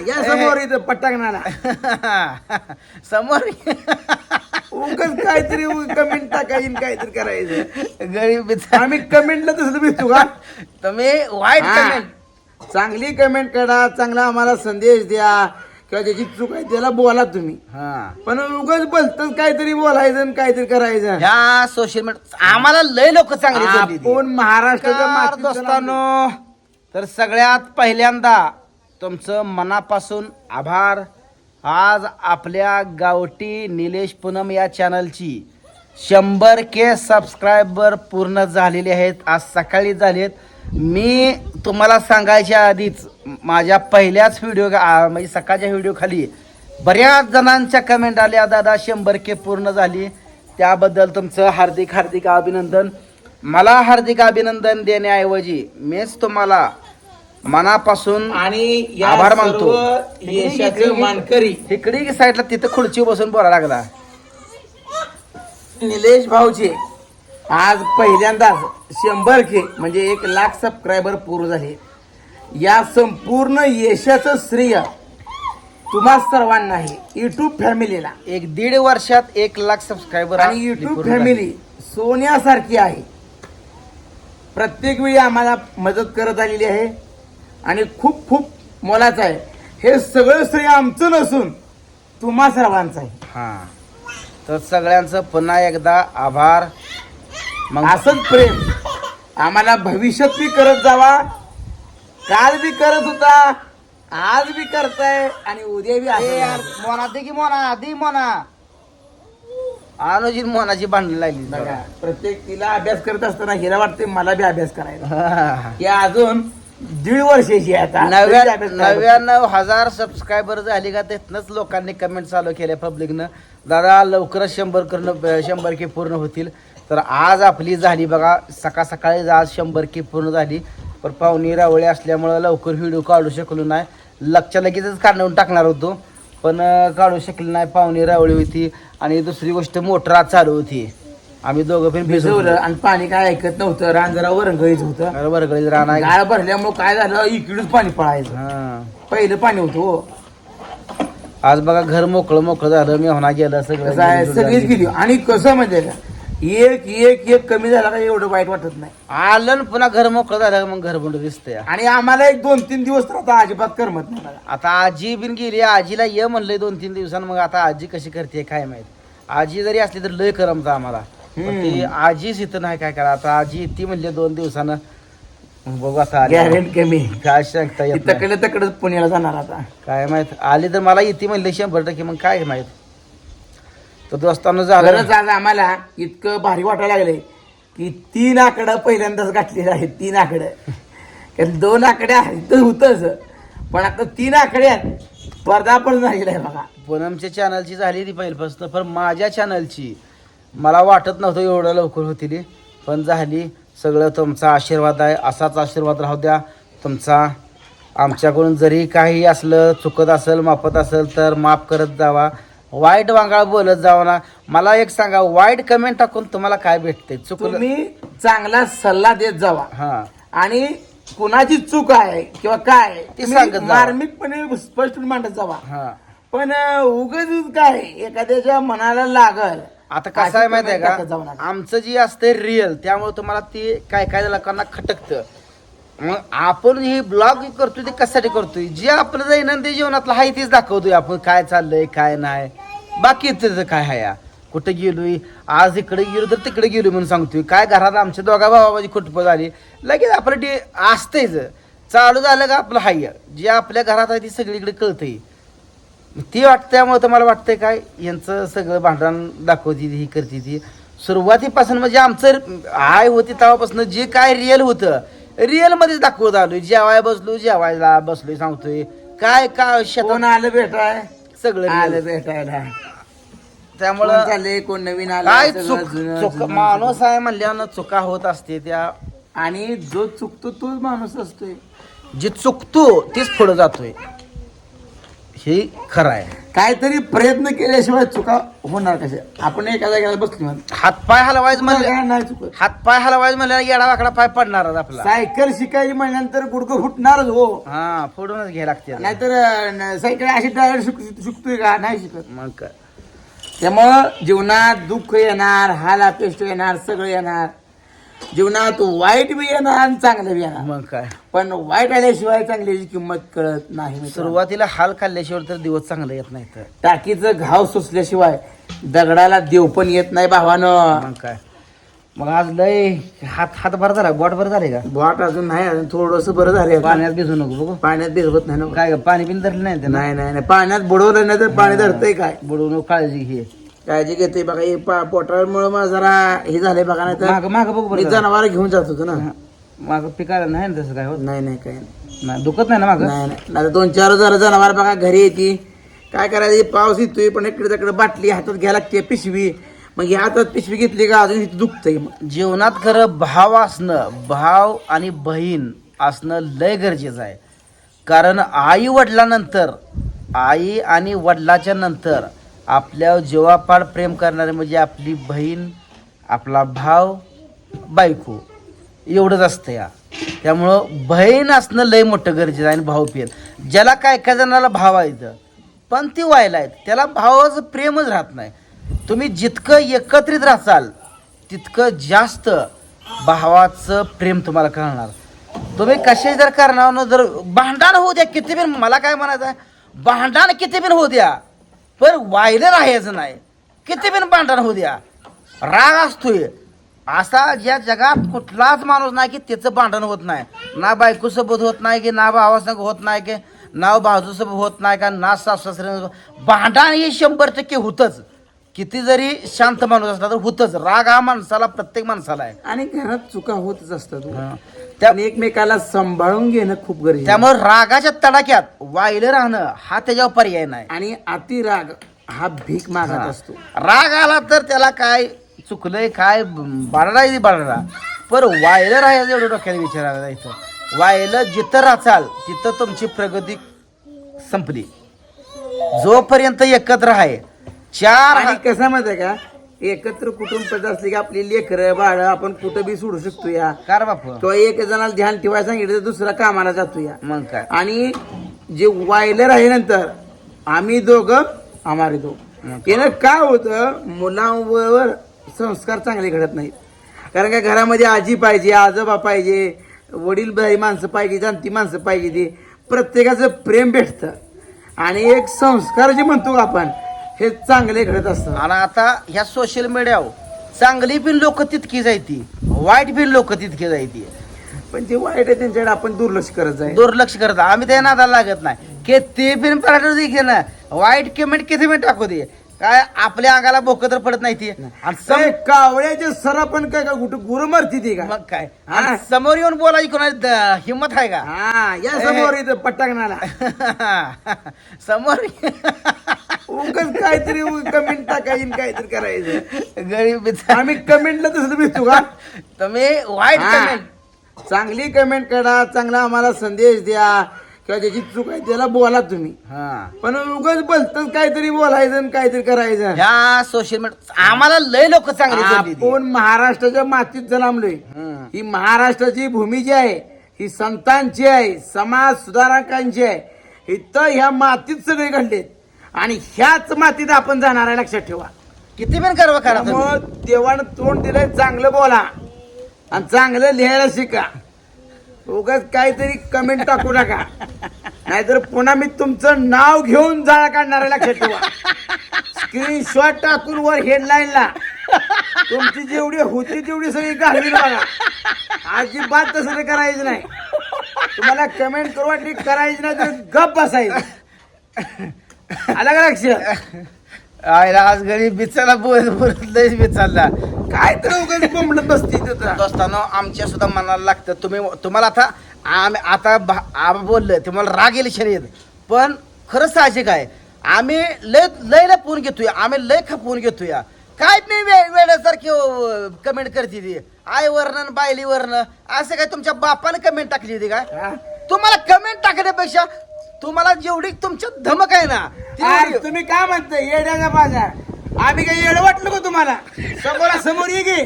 या समोर इथं पटांगणाला. समोर उगाच काहीतरी कमेंट टाकायन काहीतरी करायचं. गरीब आम्ही कमेंटला तसं भेटतो का? तुम्ही वाईट. कमेंट चांगली कमेंट करा चांगला आम्हाला संदेश द्या. किंवा ज्याची चूक आहे त्याला बोला तुम्ही. हा. पण उगाच बोलतच काहीतरी बोलायचं काहीतरी करायचं. ह्या सोशल मीडिया आम्हाला लय लोक चांगली महाराष्ट्राच्या तर सगळ्यात पहिल्यांदा तुमचं मनापासून आभार. आज आपल्या गावठी निलेश पूनम या चॅनलची शंभर के सबस्क्रायबर पूर्ण झालेले आहेत. आज सकाळी झालेत मी तुम्हाला सांगायच्या आधीच माझ्या पहिल्याच व्हिडिओ म्हणजे सकाळच्या व्हिडिओखाली बऱ्याच जणांच्या कमेंट आल्या दादा शंभर के पूर्ण झाली. त्याबद्दल तुमचं हार्दिक हार्दिक अभिनंदन. मला हार्दिक अभिनंदन देण्याऐवजी मीच तुम्हाला मनापासून आणि या आभार सर्व मानतो. यशाचं मानकरी इकडे साईडला तिथं खुर्ची बसून बोला लागला निलेश भाऊचे आज पहिल्यांदाच शंभर के म्हणजे एक लाख सबस्क्रायबर पूर्ण झाले या संपूर्ण यशाचं श्रेय तुम्हा सर्वांना आहे युट्यूब फॅमिलीला एक दीड वर्षात एक लाख सबस्क्रायबर आणि युट्यूब फॅमिली सोन्यासारखी आहे प्रत्येक वेळी आम्हाला मदत करत आलेली आहे आणि खूप खूप मोलाचं आहे. हे सगळं श्रेय आमचं नसून तुम्हा सर्वांचं आहे. हा. तर सगळ्यांचं पुन्हा एकदा आभार. मग असंच प्रेम. आम्हाला भविष्यात बी करत जावा. काल बी करत होता. आज बी करताय. आणि उद्या बी असं यार. मोना दे की मोना दे मोना. अनुजी मोनाची भांडण लागली. बघा प्रत्येक तिला अभ्यास करत असताना हिला वाटते मला बी अभ्यास करायला. हा. या अजून दीड वर्षाची आता. नव्या. नव्याण्णव हजार सबस्क्रायबर झाली का तिथनंच लोकांनी कमेंट चालू केल्या पब्लिकनं दादा लवकरच शंभर करणं शंभर के पूर्ण होतील. तर आज आपली झाली बघा सकाळ सकाळी आज शंभर के पूर्ण झाली. पण पाहुणी रावळे असल्यामुळं लवकर व्हिडिओ काढू शकलो नाही. लक्षात लगेचच काढून टाकणार होतो. पण काढू शकलो नाही पाहुणी रावळी होती. आणि दुसरी गोष्ट मोटर आज चालू होती. आम्ही दोघं पण भिजवलं आणि पाणी काय ऐकत नव्हतं. रान जरा वरंगळीच होतं. वरगळीत राहणार गाळ भरल्यामुळे काय झालं? इकडूनच पाणी पळायचं. हा. पहिलं पाणी होतं हो. आज बघा घर मोकळं मोकळं झालं. मी होणार गेलं कसं आहे? सगळं सगळीच गेली. आणि कसं म्हणजे का? एक एक एक कमी झाला का एवढं वाईट वाटत नाही. आलं पुन्हा घर मोकळं झालं का मग घर बंड दिसतंय. आणि आम्हाला एक दोन तीन दिवस तर आता अजिबात करमत नाही मला आता आजी बिन गेली. आजीला ये म्हणलंय दोन तीन दिवसानं. मग आता आजी कशी करते काय माहीत? आजी जरी असली तर लय करमतं आम्हाला. पण. ती आजीच इथं नाही काय करा आता आजी ती म्हणली दोन दिवसानं. बघू आता आली. गॅरेंट कमी. काय सांगता येत नाही. तकडे तकडे पुण्याला जाणार आता. काय माहीत. आली तर मला येते म्हणले शंभर टक्के. मग काय माहीत. तर दोस्तानं झालं. खरंच आज आम्हाला इतकं भारी वाटायला लागलंय की तीन आकडं पहिल्यांदाच गाठलेलं आहे तीन आकडं. कारण दोन आकड्या इथं होतच. पण आता तीन आकड्यात पदार्पण झालेलं आहे बघा. पूनमच्या चॅनलची झाली ती पहिल्यापासून पण माझ्या चॅनलची मला वाटत नव्हतं एवढं लवकर होतील पण झाली. सगळं तुमचा आशीर्वाद आहे असाच आशीर्वाद राहू द्या. तुमचा आमच्याकडून जरी काही असलं चुकत असेल मापत असेल तर माफ करत जावा. वाईट वांगाळ बोलत जावा ना. मला एक सांगा वाईट कमेंट टाकून तुम्हाला काय भेटते? चुकलं तुम्ही चांगला सल्ला देत जावा. हा. आणि कुणाची चूक आहे किंवा काय ते तुम्ही सांगत जावा. मार्मिकपणे स्पष्ट मांडत जावा. हा. पण उगच काय एखाद्याच्या मनाला लागल आता कसं आहे माहिती आहे टाकत जाऊ का? नका. आमचं जे असते रिअल त्यामुळे तुम्हाला ती काय काय लोकांना खटकतं. मग आपण हे ब्लॉग करतोय ते कशासाठी करतोय? जे आपलं दैनंदिन जीवनातलं आहे तेच दाखवतोय आपण. काय चाललंय काय नाही. बाकी त्याचं काय आहे या? कुठं गेलोय? आज इकडे गेलो तर तिकडे गेलो म्हणून सांगतोय. काय घरात आमच्या दोघा भावाची कुटुंब झाली. लगेच आपलं ते असतेच चालू झालं का आपलं हाय जे आपल्या घरात आहे ती सगळीकडे कळतंय. ती वाटतं त्यामुळे तर मला वाटतंय काय यांचं सगळं भांडण दाखवती ही करते ती. सुरुवातीपासून म्हणजे आमचं आय होती तेव्हापासून जे काय रिअल होतं रिअल मध्येच दाखवत आलोय. जेवाय बसलो जेवायला बसलोय सांगतोय. काय काय शेतात आलं भेटाय? सगळं आलं. भेटायला. त्यामुळं चाललंय कोण नवीन आलं काय चुक चुक माणूस आहे म्हणल्यानं चुका होत असते त्या. आणि जो चुकतो तोच माणूस असतोय. जे चुकतो तेच पुढं जातोय. हे खरं आहे. काहीतरी प्रयत्न केल्याशिवाय चुका होणार कशा? आपण एका जागेला बसलो म्हणून. हातपाय हलवायचं म्हणलं काय नाही चुकत हातपाय हलवायचं म्हणलं येडा वाकडा पाय पडणारच आपला. सायकल शिकायची म्हणल्यानंतर गुडकं फुटणारच हो. हा फोडूनच घ्यायला लागते. नाहीतर सायकल अशी ड्रायव्हर शिक शिकतोय का? नाही शिकत. मग काय? त्यामुळं जीवनात दुःख येणार हाल अपेष्ट येणार सगळं येणार. जीवनात वाईट बी येणार आणि चांगलं बी येणार मग काय? पण वाईट आल्याशिवाय चांगल्याची किंमत कळत नाही मित्रांनो. सुरुवातीला हाल खाल्ल्याशिवाय तर दिवस चांगला येत नाही तर. टाकीचं घाव सुचल्याशिवाय दगडाला देव पण येत नाही भावानं. मग काय? मग आज लय हात हात भर झाला बोट भर झाले का? बॉट अजून नाही अजून थोडस बरं झालं पाण्यात भिजू नको बघू. पाण्यात भिजवत नाही ना काय ग, पाणी बिन धरलं नाही त्यानं? नाही नाही नाही. पाण्यात बुडवलं नाही तर पाणी धरतंय काय? बुडवू नको काळजी घे. काळजी घेते बघा हे पोटामुळे मला जरा हे झालंय बघा नाही तर माग माग बघू मी बरं जनावर घेऊन जात होतो ना. माग पिकायला नाही ना तसं काय होत? नाही नाही काय नाही. नाही दुखत नाही ना माग? नाही नाही. दोन चार जरा जनावर बघा घरी येते. काय करायचं पाऊस येतोय पण इकडे तिकडे बाटली हातात घ्यायला लागते पिशवी. मग ह्या हातात पिशवी घेतली का अजून इथे दुखतंय मग. जीवनात खरं भाव असणं भाव आणि बहीण असणं लय गरजेचं आहे. कारण आई वडिलानंतर आई आणि वडिलाच्या नंतर आपल्या जीवापाड प्रेम करणारे म्हणजे आपली बहीण आपला भाव बायको. एवढंच असतं या. त्यामुळं बहीण असणं लय मोठं गरजेचं आहे आणि भाऊ पेन ज्याला काय काय जणाला भाव पण ती व्हायला आहेत. त्याला भावाचं प्रेमच राहत नाही. तुम्ही जितकं एकत्रित राहसाल तितकं जास्त भावाचं प्रेम तुम्हाला कळणार. तुम्ही कसे जर करणार जर भांडण होऊ द्या किती बिन मला काय म्हणायचं आहे? भांडण किती बिन होऊ द्या. पण वायलं राहायचं नाही. किती बिन भांडण होऊ द्या. राग असतोय. असा या जगात कुठलाच माणूस नाही की त्याचं भांडण होत नाही. ना बायकोसोबत होत नाही की ना भावासंग होत नाही की ना बाजूसोबत होत नाही का ना सासरे भांडण हे शंभर टक्के होतच. किती जरी शांत माणूस असला तर होतच. राग हा माणसाला प्रत्येक माणसाला आहे. आणि घरात चुका होतच असतात हो. आणि एकमेकाला सांभाळून घेणं खूप गरजेचं आहे. त्यामुळे रागाच्या तडाक्यात वाहिलं राहणं हा त्याच्यावर पर्याय नाही. आणि अतिराग हा भीक मागत असतो. राग आला तर त्याला काय चुकलंय काय बाळा बाळा पर वायलं राहायचं एवढं डोक्यात विचारायला इथं वायलं जिथं राचाल तिथं तुमची प्रगती संपली. जोपर्यंत एकत्र आहे चार आणि कसं माहिती आहे का? एकत्र कुटुंब पद्धत असली की आपली लेकरं बाळ आपण कुठं बी सोडू शकतो या. कार बाप. किंवा एक जणाला ध्यान ठेवायला सांगितलं तर दुसरा कामाला जातो या. मग काय? आणि जे वायलर आहे नंतर आम्ही दोघं आम्हारे दोघ. यानं काय होतं मुलांवर संस्कार चांगले घडत नाहीत. कारण का घरामध्ये आजी पाहिजे आजोबा पाहिजे वडील बाई माणसं पाहिजे जाणती माणसं पाहिजे ती प्रत्येकाचं प्रेम भेटतं. आणि एक संस्कार जे म्हणतो आपण हे चांगले घडत असतात आणि आता ह्या सोशल मीडियावर चांगली पण लोक तितकी जायती वाईट पण लोक तितकी जायती. पण जे वाईट आहे त्यांच्याकडे आपण दुर्लक्ष करत जाईल दुर्लक्ष करत आम्ही त्या नादाला लागत नाही. की ते पण की ना. वाईट कमेंट किती पण टाकू दे. काय आपल्या अंगाला बोक तर पडत नाही ती. आणि सम- कावळ्याचे सर आपण काय का कुठं गुरु मारती ती का? मग काय? हा. समोर येऊन बोलायची कोणाची द- हिंमत आहे का? हा या समोर इथं पटांगणाला. समोर उगाच काहीतरी कमेंट टाकायची काहीतरी करायचं. गरीब. आम्ही कमेंटला तसं भेटतो का? तुम्ही वाईट. कमेंट चांगली कमेंट करा चांगला आम्हाला संदेश द्या. किंवा ज्याची चूक आहे त्याला बोला तुम्ही. हा. पण उगाच बोलतच काहीतरी बोलायचं काहीतरी करायचं. ह्या सोशल मीडिया आम्हाला लय लोक चांगली. आपण महाराष्ट्राच्या मातीत जन्मलोय. हम्म. ही महाराष्ट्राची भूमी जी आहे ही संतांची आहे समाज सुधारकांची आहे इथं ह्या मातीत सगळे घडलेत. आणि ह्याच मातीत आपण जाणार आहे लक्षात ठेवा. किती पण गर्व करा तुम्ही. त्यामुळं देवानं तोंड दिलंय चांगलं बोला. आणि चांगलं लिहायला शिका. उगाच काहीतरी कमेंट टाकू नका. नाहीतर पुन्हा मी तुमचं नाव घेऊन जाळा काढणार आहे लक्षात ठेवा. स्क्रीनशॉट टाकून वर हेडलाईनला तुमची जेवढी होती तेवढी सगळी घालवी बघा. अजिबात तसं ते करायचं नाही. तुम्हाला कमेंट करू वाटली करायची नाही तर गप बसायचं. आलं का लक्ष? आयला आज गरीब बिचारा बोलत बोलत लयच बिचारला काय तर उगाच बोंबलत बसती तिथं दोस्तानो आमच्या सुद्धा मनाला लागतं. तुम्ही तुम्हाला आता आम्ही आता भा- आबा बोललं तुम्हाला राग येईल शरीर पण खरंच साहजिक आहे. आम्ही लय लय लपवून घेतोय. आम्ही लय खपवून घेतोय. काय नाही वे- वेड्यासारखी कमेंट करते ती? आई वर्ण बायली वर्ण असं काय तुमच्या बापाने कमेंट टाकली होती काय? तुम्हाला कमेंट टाकण्यापेक्षा तुम्हाला जेवढी तुमच्यात धमक आहे ना अरे तेवढी- तुम्ही काय म्हणता येड्याचा बाजार. आम्ही काही येड वाटलो का तुम्हाला? समोरा समोर ये गे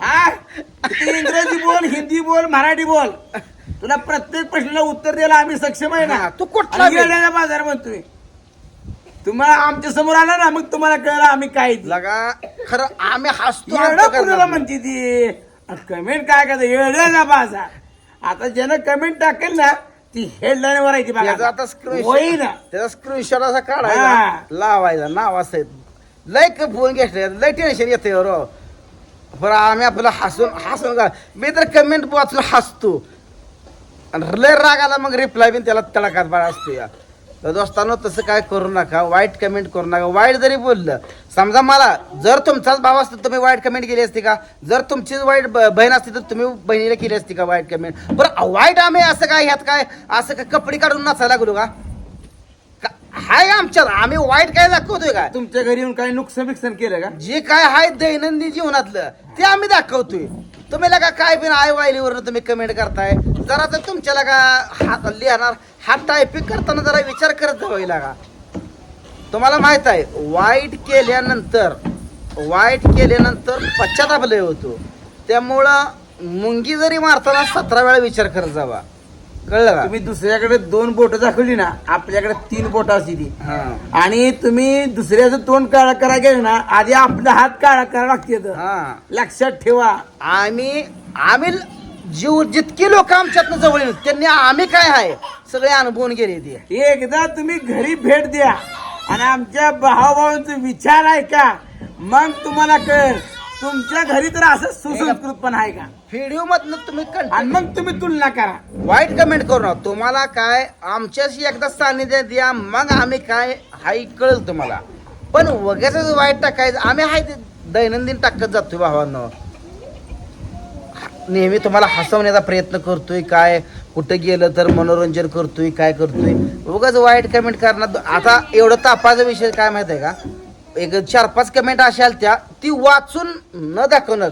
हा तू इंग्रजी बोल हिंदी बोल मराठी बोल. तुला प्रत्येक प्रश्नाला उत्तर द्यायला आम्ही सक्षम आहे ना. हा, तू कुठला आणि बी- येड्याचा बाजार म्हणतोय. तुम्हाला आमच्यासमोर आला ना मग तुम्हाला कळलं आम्ही काय ते. लगा खरं आम्ही हसतो येडं आमचं कुणाला करणार. म्हणते ती? कमेंट काय करते? येड्याचा बाजार. आता ज्यानं कमेंट टाकेल ना ती हेडलाईन वर आहे ती त्याचा बघा आता होई स्क्रीन ना त्याचा स्क्रीनशॉट असा काढायचा. हा. लावायचा. नाव असं लय क फोन घेतले. लय टेन्शन येते रो. बरं आम्ही आपलं हसून हसून का मी तर कमेंट वाचून हसतो. आणि लय राग आला मग रिप्लाय बिन त्याला तळकात बाळा असतो या. तर दोस्तांनो तसं काय करू नका वाईट कमेंट करू नका. वाईट जरी बोललं समजा मला जर तुमचाच भाव असतो तुम्ही वाईट कमेंट केली असती का? जर तुमचीच वाईट ब- बहीण असती तर तुम्ही बहिणीला केली असती का वाईट कमेंट बरं वाईट आम्ही असं काय ह्यात काय असं काय कपडे काढून नसायला लागलो का का- हाय आमच्यात आम्ही वाईट काय दाखवतोय का तुमच्या घरी येऊन काही नुकसान बिकसान केलं का? जे काय आहे दैनंदिन जीवनातलं ते आम्ही दाखवतोय. तुम्ही लगा काय बिन आय वायलीवर तुम्ही कमेंट करताय? जरा तर तुमच्या लगा हात लिहिणार? हा टायपिंग करताना जरा विचार करत जावा लागा. तुम्हाला माहीत आहे वाईट केल्यानंतर वाईट केल्यानंतर पश्चाताप लय होतो. त्यामुळं मुंगी जरी मारताना सतरा वेळा विचार करत जावा. कळलं का? तुम्ही दुसऱ्याकडे दोन बोट दाखवली ना आपल्याकडे तीन बोट असते ती. हा. आणि तुम्ही दुसऱ्याचं तोंड काळा करा गेलं ना आधी आपला हात काळा करा लागते हा. लक्षात ठेवा. आम्ही आम्ही जीव जितकी लोक आमच्यातनं जवळ येईल त्यांनी आम्ही काय आहे? सगळे अनुभवून गेले ते. एकदा तुम्ही घरी भेट द्या आणि आमच्या भावाभावांचे विचार ऐका. मग तुम्हाला कळेल. तुमच्या घरी तर असं सुसंस्कृत पण आहे का? व्हिडिओ मधनं तुम्ही आणि मग तुम्ही तुलना करा. वाईट कमेंट करू नका. तुम्हाला काय आमच्याशी एकदा सानिध्य द्या मग आम्ही काय हाय कळेल तुम्हाला. पण वगैरे वाईट टाकायचं आम्ही हाय ते दैनंदिन टाकत जातोय भावांनो. नेहमी तुम्हाला हसवण्याचा प्रयत्न करतोय काय कुठं गेलं तर मनोरंजन करतोय काय करतोय. उगाच वाईट कमेंट करणार आता एवढं तापाचा विषय काय माहीत आहे का? एक चार पाच कमेंट अशा आल्या त्या ती वाचून न दाखवणं.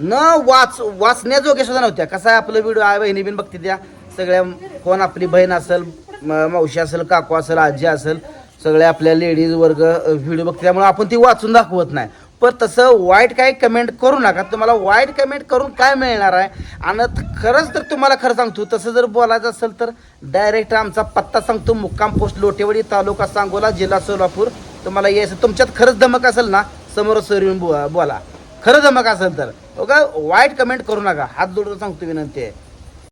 न वाच वाचण्याजोग्या सुद्धा नव्हत्या कसं आहे आपलं व्हिडिओ आई बहिणी बिन बघते त्या. सगळ्या कोण आपली बहीण असेल म- मावशी असेल काकू असेल आजी असेल सगळ्या आपल्या लेडीज वर्ग व्हिडिओ बघते. त्यामुळे आपण ती वाचून दाखवत नाही. पण तसं वाईट काही कमेंट करू नका. तुम्हाला वाईट कमेंट करून काय मिळणार आहे? आणि खरंच तर तुम्हाला खरं सांगतो तसं जर बोलायचं असेल तर डायरेक्ट आमचा पत्ता सांगतो. मुक्काम पोस्ट लोटेवाडी तालुका सांगोला जिल्हा सोलापूर. तुम्हाला यायचं तुमच्यात खरंच धमक असेल ना समोर सर येऊन बो- बोला. खरं जमक असेल तर. हो बघा वाईट कमेंट करू नका. हात जोडून सांगतो विनंती आहे.